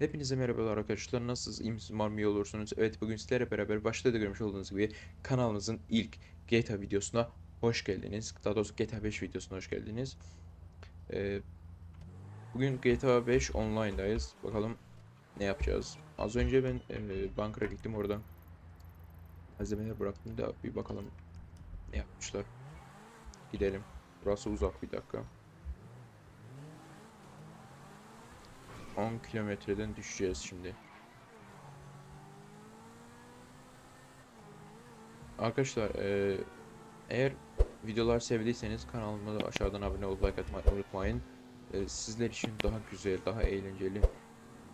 Hepinize merhabalar arkadaşlar. Nasılsınız? İyi misiniz? Umarım iyi olursunuz. Evet bugün sizlerle beraber başta da görmüş olduğunuz gibi kanalımızın ilk GTA videosuna hoş geldiniz. Daha doğrusu GTA 5 videosuna hoş geldiniz. Ee, bugün GTA 5 online'dayız. Bakalım ne yapacağız. Az önce ben e, bankara gittim oradan. Malzemeler bıraktım da bir bakalım ne yapmışlar. Gidelim. Burası uzak bir dakika. 10 kilometreden düşeceğiz şimdi. Arkadaşlar eee, eğer videolar sevdiyseniz kanalıma da aşağıdan abone olup like atmayı unutmayın. Eee, sizler için daha güzel, daha eğlenceli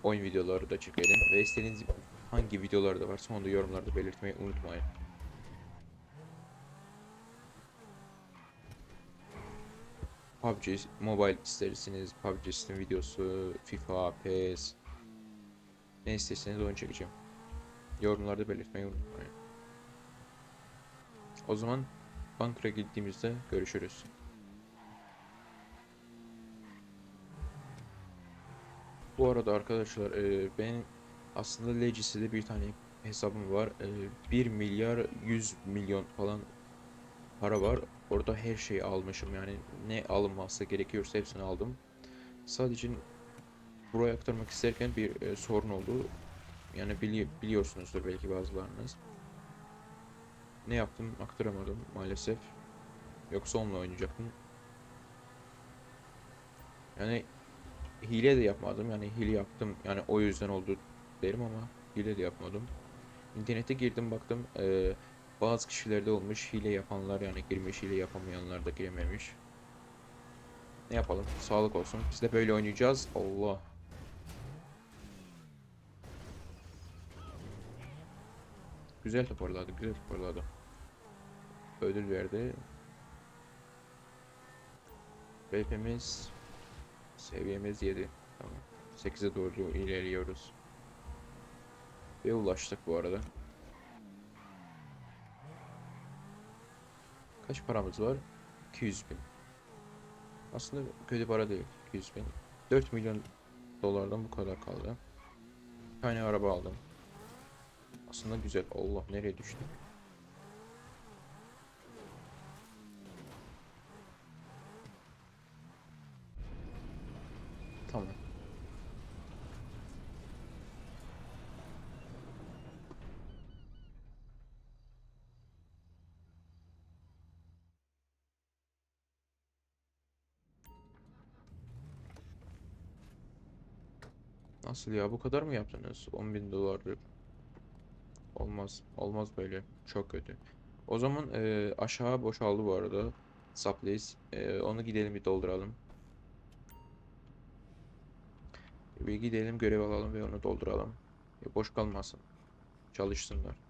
oyun videoları da çekelim ve istediğiniz hangi videolar da varsa onu da yorumlarda belirtmeyi unutmayın. PUBG Mobile isterseniz PUBG Steam videosu, FIFA, PES ne isterseniz onu çekeceğim. Yorumlarda belirtmeyi unutmayın. O zaman bankara gittiğimizde görüşürüz. Bu arada arkadaşlar e, benim aslında Legacy'de bir tane hesabım var. E, 1 milyar 100 milyon falan para var. Orada her şeyi almışım yani ne alınması gerekiyorsa hepsini aldım. Sadece buraya aktarmak isterken bir e, sorun oldu. Yani bili biliyorsunuzdur belki bazılarınız. Ne yaptım aktaramadım maalesef. Yoksa onunla oynayacaktım. Yani hile de yapmadım yani hile yaptım yani o yüzden oldu derim ama hile de yapmadım. İnternete girdim baktım eee bazı kişilerde olmuş hile yapanlar yani girmiş hile yapamayanlar da girememiş. Ne yapalım? Sağlık olsun. Biz de böyle oynayacağız. Allah. Güzel toparladı, güzel toparladı. Ödül verdi. BP'miz seviyemiz 7. Tamam. 8'e doğru ilerliyoruz. Ve ulaştık bu arada. Kaç paramız var? 200 bin. Aslında kötü para değil. 200 bin. 4 milyon dolardan bu kadar kaldı. Bir tane araba aldım. Aslında güzel. Allah nereye düştüm? Nasıl ya bu kadar mı yaptınız? 10 bin dolarlık. Olmaz. Olmaz böyle. Çok kötü. O zaman e, aşağı boşaldı bu arada. Supplies. E, onu gidelim bir dolduralım. Bir gidelim görev alalım ve onu dolduralım. Ya boş kalmasın. Çalışsınlar.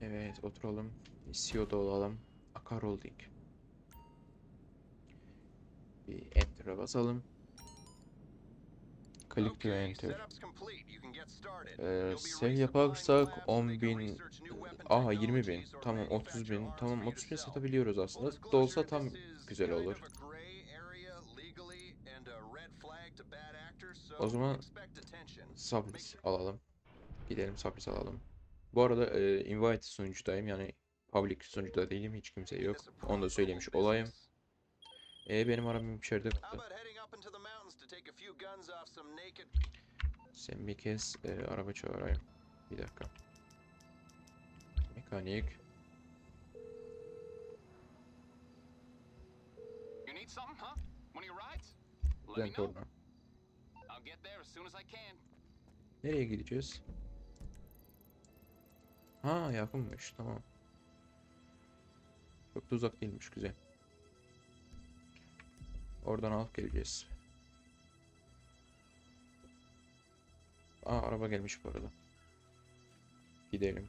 Evet oturalım. CEO'da olalım. Akar Holding. Bir enter'a basalım. Click to enter. Ee, sev yaparsak 10 bin aha 20 bin. tamam 30 bin. tamam 30 bin satabiliyoruz aslında. Da olsa tam güzel olur. O zaman Sablis alalım. Gidelim Sablis alalım bu arada e, invite sunucudayım yani public sunucuda değilim hiç kimse yok onu da söylemiş olayım e benim arabam içeride kaldı. Sen bir kez e, araba çağırayım. Bir dakika. Mekanik. Güzel torna. I'll get there as soon as I can. Nereye gideceğiz? Ha yakınmış tamam. Çok da uzak değilmiş güzel. Oradan alıp geleceğiz. Aa araba gelmiş bu arada. Gidelim.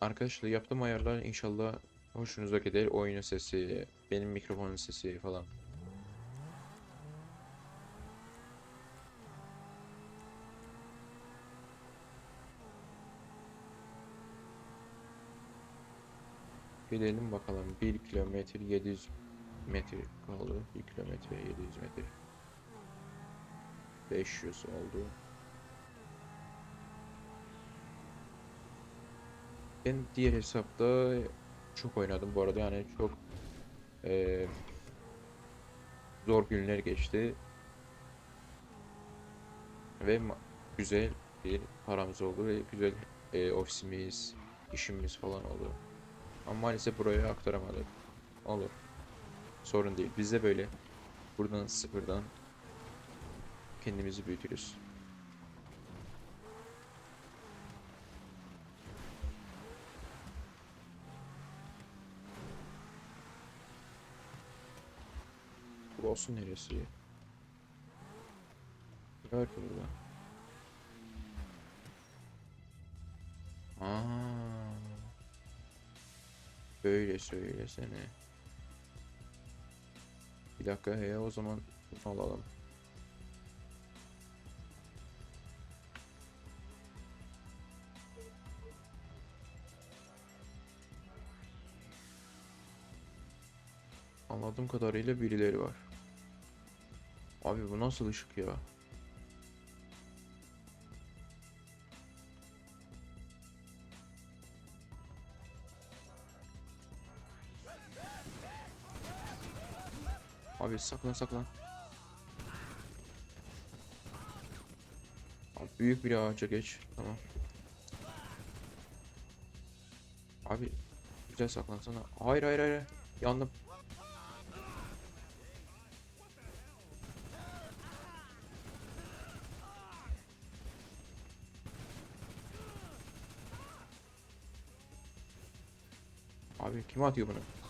Arkadaşlar yaptığım ayarlar inşallah hoşunuza gider. Oyunun sesi, benim mikrofonun sesi falan. Gidelim bakalım. 1 kilometre 700 metre kaldı. 1 kilometre 700 metre. 500 oldu. Ben diğer hesapta çok oynadım bu arada yani çok eee, zor günler geçti ve güzel bir paramız oldu ve güzel eee, ofisimiz, işimiz falan oldu. Ama maalesef buraya aktaramadık. Olur. Sorun değil. Biz de böyle buradan sıfırdan kendimizi büyütürüz. Burası neresi? Ne var ki burada? Aa, böyle söylesene. Bir dakika ya o zaman alalım. Anladığım kadarıyla birileri var. Abi bu nasıl ışık ya? Abi saklan saklan. Abi büyük bir ağaca geç. Tamam. Abi güzel saklansana. Hayır hayır hayır. Yandım. Abi kim atıyor bunu?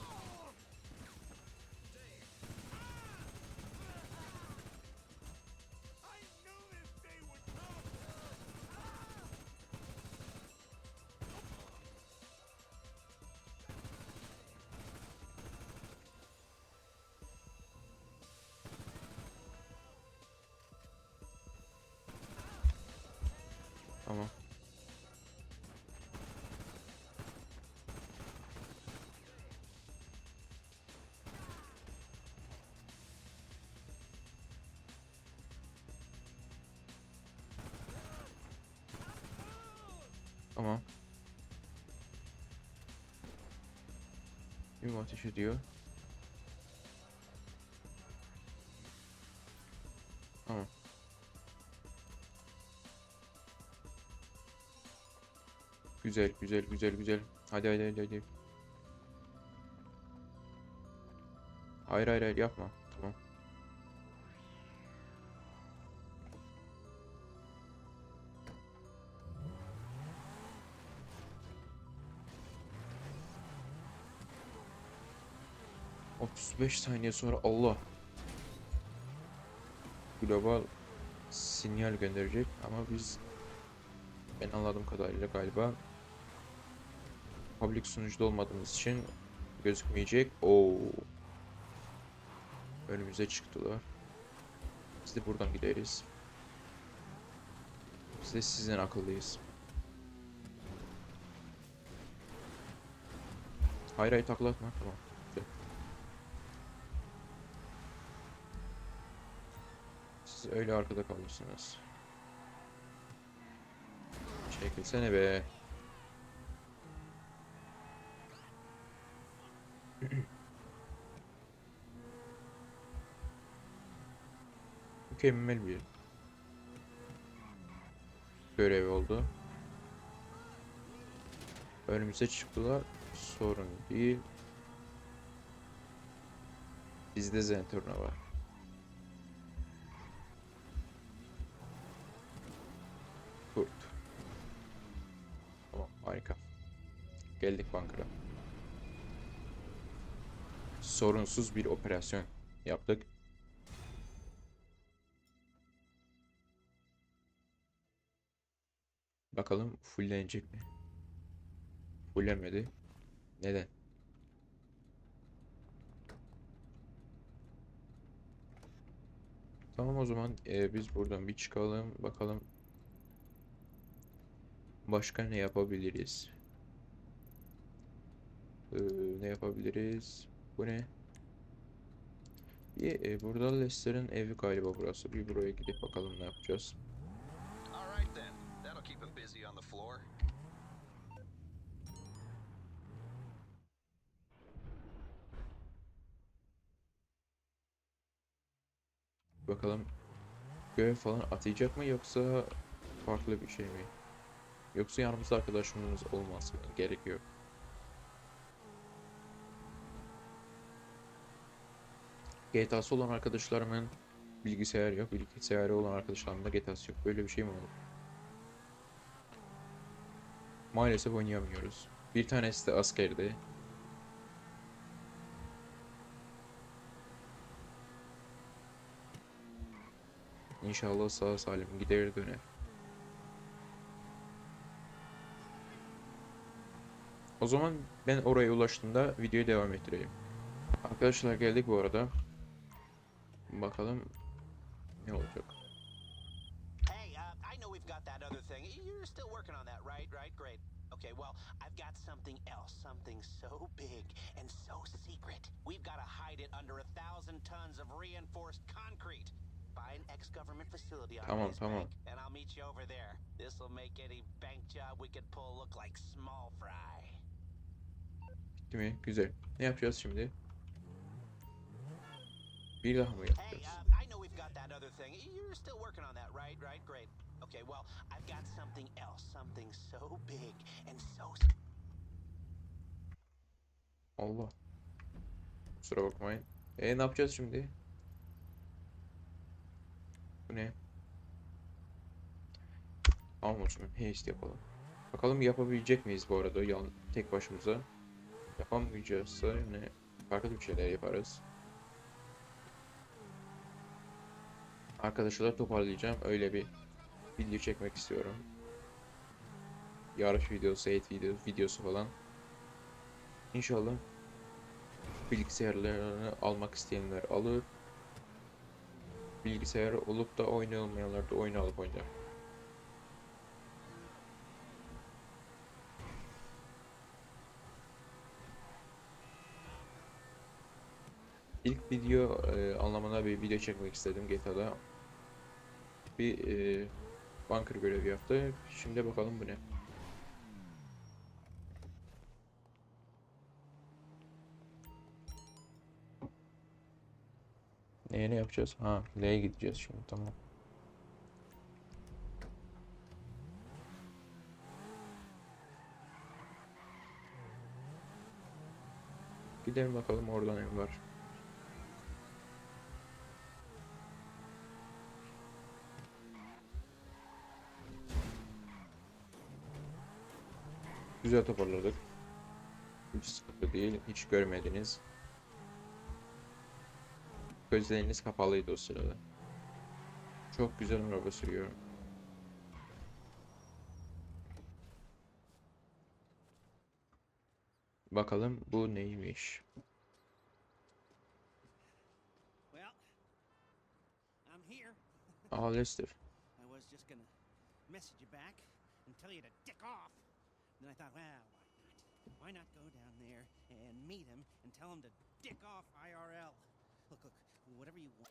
Ateş ediyor? Tamam. Güzel, güzel, güzel, güzel. Hadi hadi hadi hadi. Hayır hayır hayır yapma. Tamam. Otuz beş saniye sonra Allah global sinyal gönderecek ama biz ben anladığım kadarıyla galiba public sunucuda olmadığımız için gözükmeyecek. Oo. Önümüze çıktılar. Biz de buradan gideriz. Biz de sizden akıllıyız. Hayır hayır takla atma. Tamam. Öyle arkada kalırsınız. Çekilsene be. Mükemmel bir görev oldu. Önümüze çıktılar. Sorun değil. Bizde Zenturna var. Sorunsuz bir operasyon yaptık. Bakalım fulllenecek mi? fullenmedi. Neden? Tamam o zaman e, biz buradan bir çıkalım bakalım başka ne yapabiliriz? Ee, ne yapabiliriz? Bu ne? Bir, e, burada Lester'ın evi galiba burası. Bir buraya gidip bakalım ne yapacağız. Bakalım görev falan atayacak mı yoksa farklı bir şey mi? Yoksa yanımızda arkadaşımız olması gerekiyor. GTA'sı olan arkadaşlarımın bilgisayarı yok. Bilgisayarı olan arkadaşlarımın da GTA'sı yok. Böyle bir şey mi olur? Maalesef oynayamıyoruz. Bir tanesi de askerdi. İnşallah sağ salim gider döner. O zaman ben oraya ulaştığımda videoyu devam ettireyim. Arkadaşlar geldik bu arada. Bakalım ne olacak. Hey, uh, I know we've got that other thing. You're still working on that, right? Right, great. Okay, well, I've got something else, something so big and so secret. We've got to hide it under a thousand tons of reinforced concrete. Buy an ex-government facility on Tamam, this tamam. bank, and I'll meet you over there. This will make any bank job we could pull look like small fry. Bitti mi? Güzel. Ne yapacağız şimdi? Bir daha mı Hey, yapacağız? I know we've got that other thing. You're still working on that, right? Right, great. Okay, well, I've got something else, something so big and so Allah. Kusura bakmayın. E ne yapacağız şimdi? Bu ne? Zaman haste yapalım. Bakalım yapabilecek miyiz bu arada yan tek başımıza? Yapamayacağızsa yine farklı bir şeyler yaparız. Arkadaşlar toparlayacağım. Öyle bir video çekmek istiyorum. Yarış videosu, eğit videosu, videosu falan. İnşallah bilgisayarlarını almak isteyenler alır. Bilgisayar olup da oynayamayanlar da oyunu alıp oynar. İlk video e, anlamına bir video çekmek istedim GTA'da. Bir e, bunker görevi yaptık. Şimdi bakalım bu ne. Neye ne yapacağız? Ha, L'ye gideceğiz şimdi tamam. Gidelim bakalım orada ne var. Güzel toparladık. Hiç sıkıntı değil. Hiç görmediniz. Gözleriniz kapalıydı o sırada. Çok güzel araba sürüyorum. Bakalım bu neymiş? Aa Lester. I was just gonna message you back and tell you to dick off. Then I thought, well, why not? Why not go down there and meet him and tell him to dick off IRL? Look, look, whatever you want.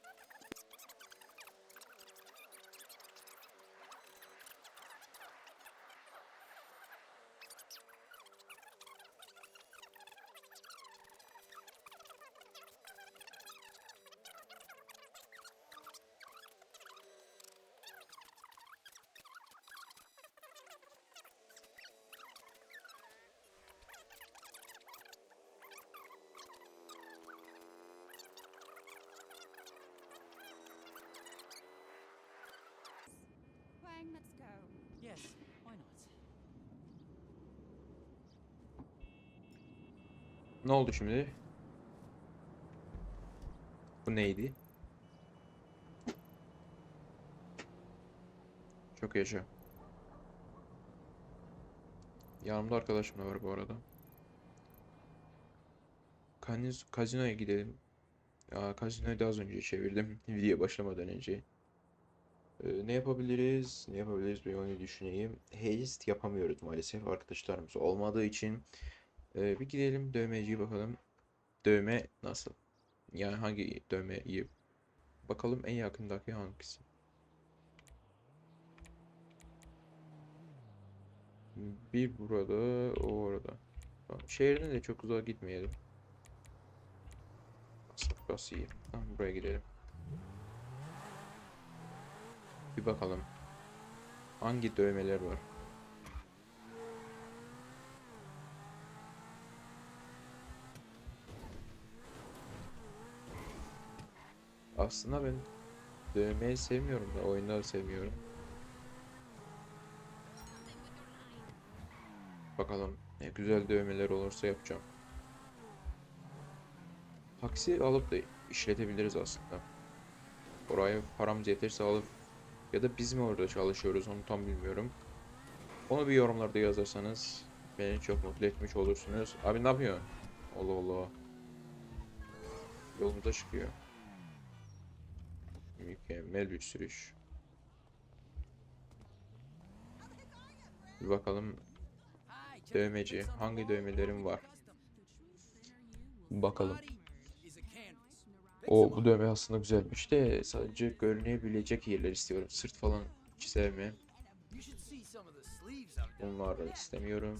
Yes, why not? Ne oldu şimdi? Bu neydi? Çok yaşa. Yanımda arkadaşım da var bu arada. Kaniz, kazinoya gidelim. Ya, kazinoyu da az önce çevirdim. Video başlamadan önce. Ne yapabiliriz? Ne yapabiliriz? Bir onu düşüneyim. Haste yapamıyoruz maalesef arkadaşlarımız olmadığı için. Ee, bir gidelim dövmeciye bakalım. Dövme nasıl? Yani hangi dövme iyi? Bakalım en yakındaki hangisi? Bir burada, o orada. Tamam, şehrine de çok uzağa gitmeyelim. Burası iyi. Tamam, buraya gidelim. Bir bakalım. Hangi dövmeler var? Aslında ben dövmeyi sevmiyorum da oyunda sevmiyorum. Bakalım ne güzel dövmeler olursa yapacağım. Taksi alıp da işletebiliriz aslında. Oraya paramız yeterse alıp ya da biz mi orada çalışıyoruz onu tam bilmiyorum. Onu bir yorumlarda yazarsanız beni çok mutlu etmiş olursunuz. Abi ne yapıyorsun? Allah Allah. Yolumuza çıkıyor. Mükemmel bir sürüş. Bir bakalım dövmeci hangi dövmelerim var. Bakalım. O bu dövme aslında güzelmiş de sadece görünebilecek yerler istiyorum. Sırt falan hiç sevmem. Bunları istemiyorum.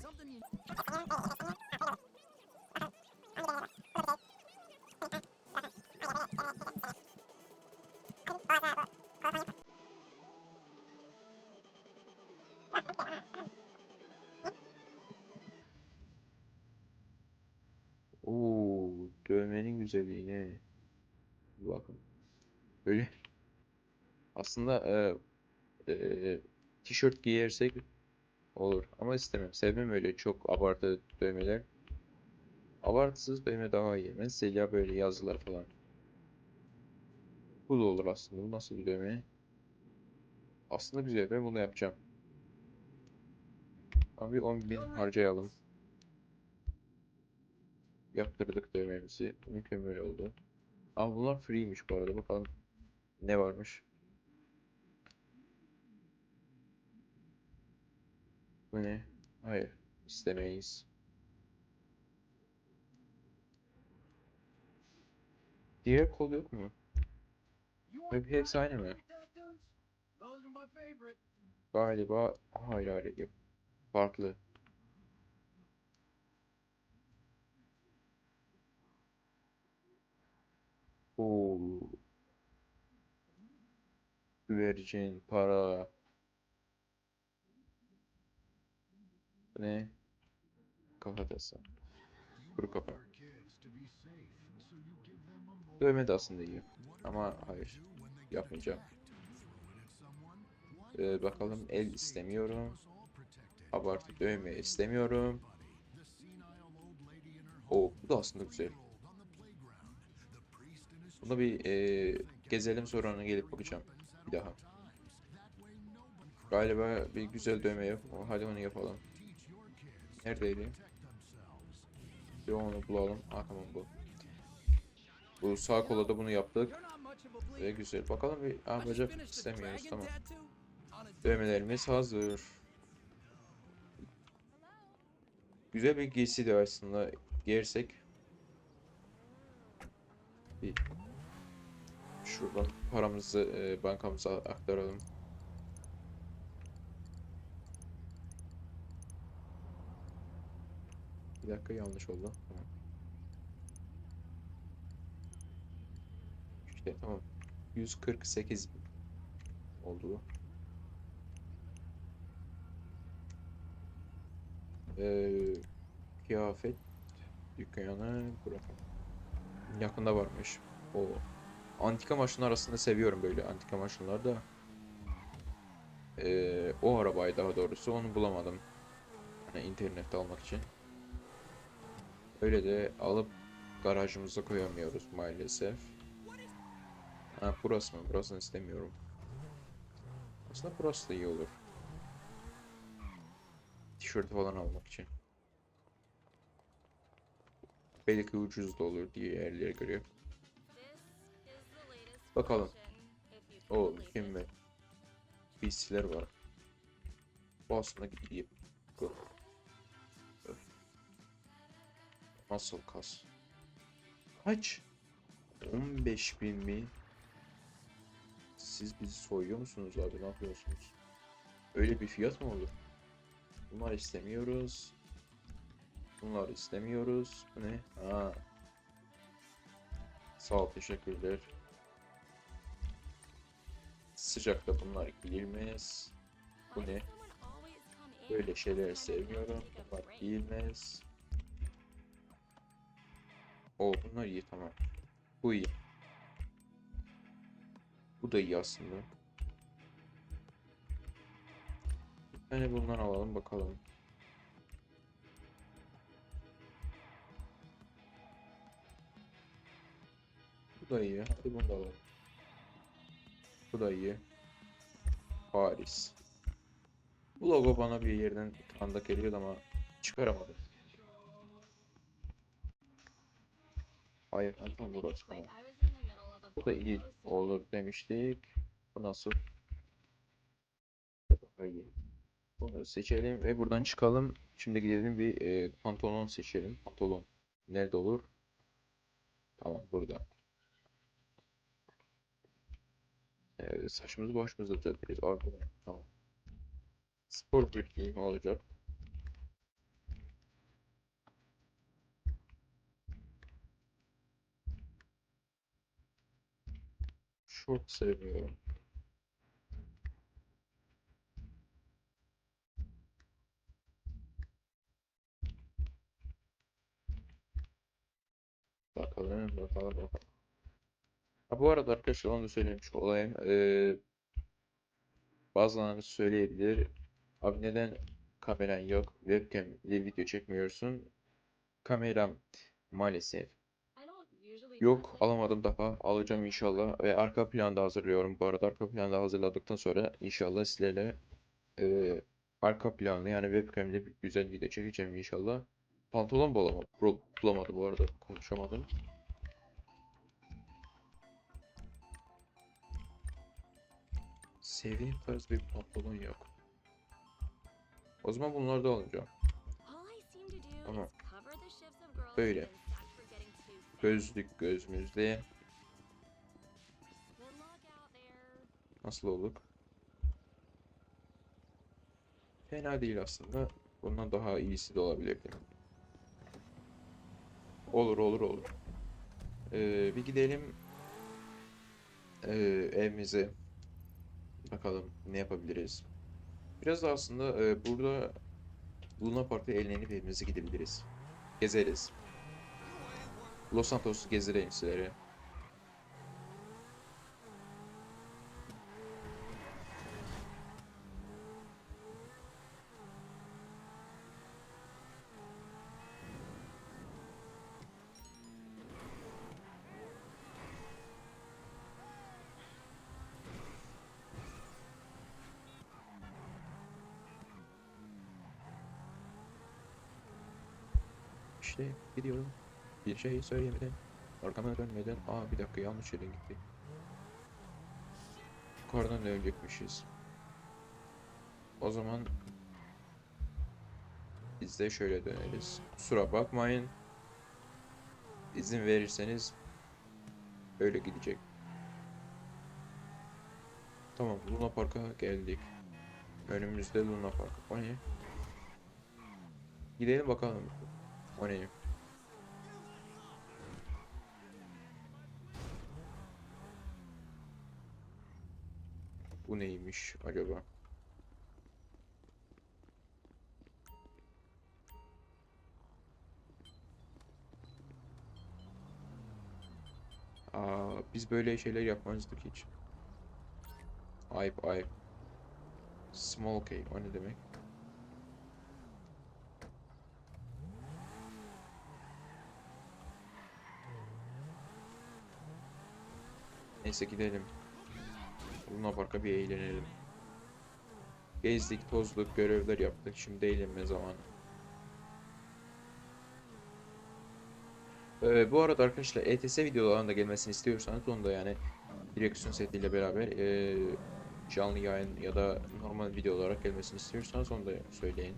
Oo, dövmenin güzelliğine. Bir bakın. Böyle. Aslında e, e, tişört giyersek olur ama istemem. Sevmem öyle çok abartı dövmeler. Abartısız dövme daha iyi. Mesela böyle yazılar falan. Bu da olur aslında. Bu nasıl bir dövme? Aslında güzel. Ben bunu yapacağım. Ama bir 10.000 harcayalım. Yaptırdık dövmemizi. Mükemmel oldu. Ama bunlar free'miş bu arada. Bakalım ne varmış. Bu ne? Hayır. istemeyiz. Diğer kol yok mu? Hep hepsi aynı mı? Galiba hayır hayır. Farklı. Oo. Güvercin, para. Ne? Kafatası. Kuru kafa. Dövme de aslında iyi. Ama hayır. Yapmayacağım. Ee, bakalım el istemiyorum. Abartı dövme istemiyorum. O bu da aslında güzel. Buna bir e, gezelim sonra gelip bakacağım bir daha. Galiba bir güzel dövme. O, Hadi onu yapalım. Neredeydi? Bir onu bulalım. Ha tamam bu. Bu sağ kola da bunu yaptık. Ve güzel. Bakalım bir ah, bacak istemiyoruz tamam. Dövmelerimiz hazır. Güzel bir giysi de aslında giyersek. Bir şuradan paramızı e, bankamıza aktaralım. Bir dakika yanlış oldu. İşte tamam. 148 oldu bu. Ee, kıyafet dükkanı bırakalım. Yakında varmış. O antika maşınlar arasında seviyorum böyle antika maşınlar da. Ee, o arabayı daha doğrusu onu bulamadım. Hani internette almak için. Öyle de alıp garajımıza koyamıyoruz maalesef. Ha burası mı? Burasını istemiyorum. Aslında burası da iyi olur. tişörtü falan almak için. Belki ucuz da olur diye yerlere göre. Bakalım. O mükemmel. PC'ler var. Bu aslında. Öf. Nasıl kas? Kaç? 15 bin mi? Siz bizi soyuyor musunuz abi? Ne yapıyorsunuz? Öyle bir fiyat mı olur? Bunlar istemiyoruz. Bunlar istemiyoruz. Ne? Ha. Sağ ol, teşekkürler. Sıcakta bunlar giyilmez. Bu ne? Böyle şeyleri sevmiyorum. Bunlar giyilmez. O bunlar iyi tamam. Bu iyi. Bu da iyi aslında. Bir tane bundan alalım bakalım. Bu da iyi. Hadi bunu da alalım. Bu da iyi. Paris. Bu logo bana bir yerden tanıdık geliyordu ama çıkaramadım. Hayır, Anton burası. Tamam. Bu da iyi olur demiştik. Bu nasıl? İyi. Bunu seçelim ve buradan çıkalım. Şimdi gidelim bir e, pantolon seçelim. Pantolon. Nerede olur? Tamam burada. Evet, saçımızı başımızda düzeltiriz. Abi, tamam. Spor giyim olacak. Short sevmiyorum. Bakalım, bakalım, bakalım. Bu arada arkadaşlar onu da söylemiş olayım. Ee, bazılarınız söyleyebilir. Abi neden kameran yok? Webcam ile video çekmiyorsun. Kameram maalesef yok. Alamadım daha. Alacağım inşallah. Ve arka planda hazırlıyorum. Bu arada arka planda hazırladıktan sonra inşallah sizlerle e, arka planlı yani webcam ile güzel video çekeceğim inşallah. Pantolon bulamadım. Bulamadım bu arada. Konuşamadım. Sevdiğim tarz bir pantolon yok. O zaman bunları da alacağım. Tamam. Böyle. Gözlük gözümüzde. Nasıl olur? Fena değil aslında. Bundan daha iyisi de olabilirdi. Olur olur olur. Ee, bir gidelim ee, evimize. Bakalım ne yapabiliriz. Biraz da aslında e, burada Luna Park'ta eğlenip evimize gidebiliriz. Gezeriz. Los Santos'u gezdireyim sizlere. İşte gidiyorum. Bir şey söyleyemeden, arkama dönmeden, aa bir dakika yanlış yere gitti. Yukarıdan dönecekmişiz. O zaman biz de şöyle döneriz. Kusura bakmayın. İzin verirseniz öyle gidecek. Tamam, Luna Park'a geldik. Önümüzde Luna Park. O ne? Gidelim bakalım. O ne? Bu neymiş acaba? Aa, biz böyle şeyler yapmazdık hiç. Ayıp ayıp. Small cake o ne demek? Neyse gidelim. Luna Park'a bir eğlenelim. Gezdik, tozduk, görevler yaptık. Şimdi eğlenme zamanı. Ee, bu arada arkadaşlar ETS videolarının da gelmesini istiyorsanız onu da yani direksiyon setiyle beraber ee, canlı yayın ya da normal video olarak gelmesini istiyorsanız onu da söyleyin.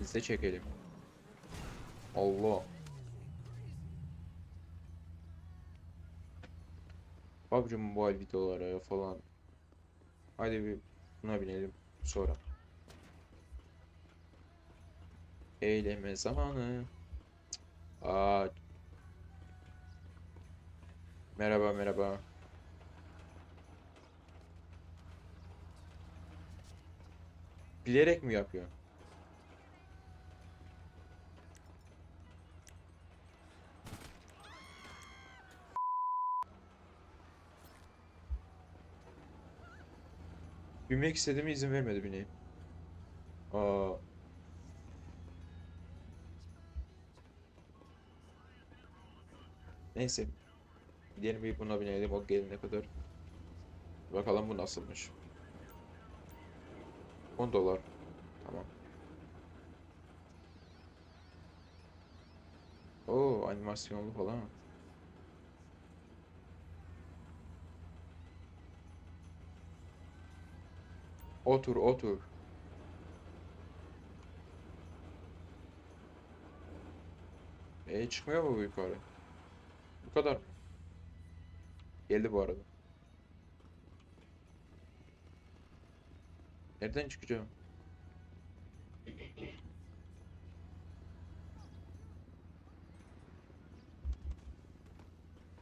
Biz de çekelim. Allah. PUBG Mobile videoları falan. Haydi bir buna binelim sonra. Eyleme zamanı. Aa. Merhaba merhaba. Bilerek mi yapıyor? Binmek istediğime izin vermedi bineyim. Aa. Neyse. Gidelim bir buna binelim o gelene kadar. Bakalım bu nasılmış. 10 dolar. Tamam. Oo animasyonlu falan. Otur otur. E çıkmıyor mu bu yukarı? Bu kadar. Geldi bu arada. Nereden çıkacağım?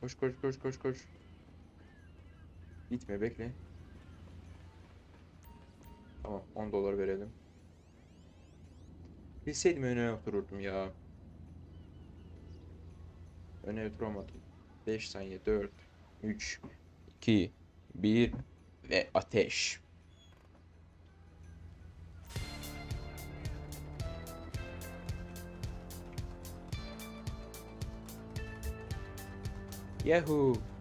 Koş koş koş koş koş. Gitme bekle. Tamam 10 dolar verelim. Bilseydim öne otururdum ya. Öne oturamadım. 5 saniye 4 3 2 1 ve ateş. Yahoo!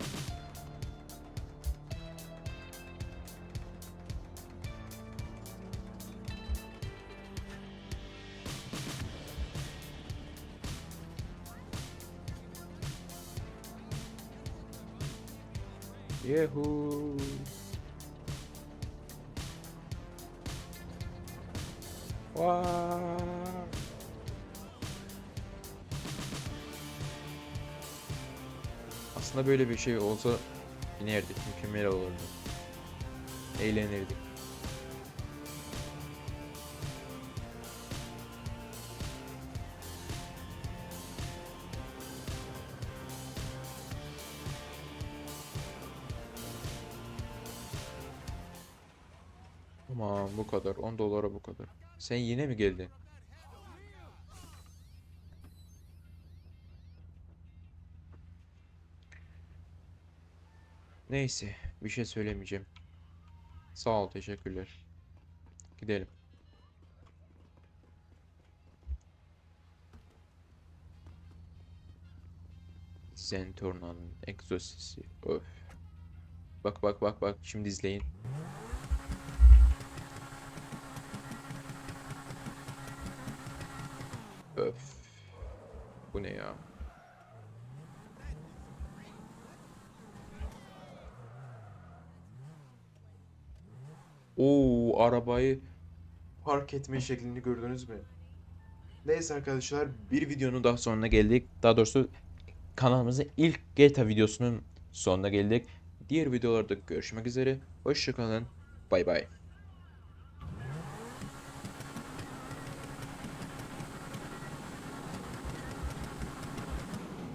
Yahoo! Vaa! Aslında böyle bir şey olsa inerdik, mükemmel olurdu. Eğlenirdik. Kadar. 10 dolara bu kadar. Sen yine mi geldin? Neyse, bir şey söylemeyeceğim. Sağ ol, teşekkürler. Gidelim. Zentorna'nın egzosisi. Öf. Bak bak bak bak, şimdi izleyin. Öf. Bu ne ya? Oo, arabayı park etme şeklini gördünüz mü? Neyse arkadaşlar, bir videonun daha sonuna geldik. Daha doğrusu kanalımızın ilk GTA videosunun sonuna geldik. Diğer videolarda görüşmek üzere. Hoşçakalın. Bay bay.